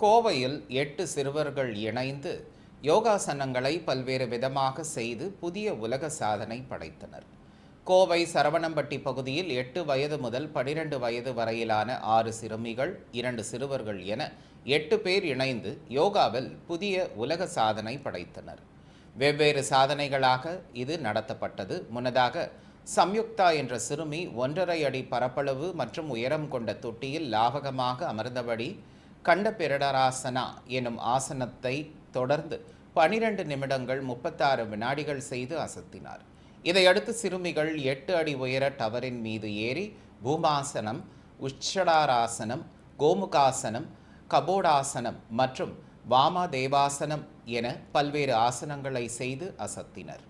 கோவையில் எட்டு சிறுவர்கள் இணைந்து யோகாசனங்களை பல்வேறு விதமாக செய்து புதிய உலக சாதனை படைத்தனர். கோவை சரவணம்பட்டி பகுதியில் எட்டு வயது முதல் பனிரெண்டு வயது வரையிலான ஆறு சிறுமிகள் இரண்டு சிறுவர்கள் என எட்டு பேர் இணைந்து யோகாவில் புதிய உலக சாதனை படைத்தனர். வெவ்வேறு சாதனைகளாக இது நடத்தப்பட்டது. முன்னதாக சம்யுக்தா என்ற சிறுமி ஒன்றரை அடி பரப்பளவு மற்றும் உயரம் கொண்ட தொட்டியில் லாவகமாக அமர்ந்தபடி கண்டபிரடராசனா எனும் ஆசனத்தை தொடர்ந்து பனிரெண்டு நிமிடங்கள் முப்பத்தாறு வினாடிகள் செய்து அசத்தினார். இதையடுத்து சிறுமிகள் எட்டு அடி உயர டவரின் மீது ஏறி பூமாசனம் உச்சடாராசனம் கோமுகாசனம் கபோடாசனம் மற்றும் வாமதேவாசனம் என பல்வேறு ஆசனங்களை செய்து அசத்தினர்.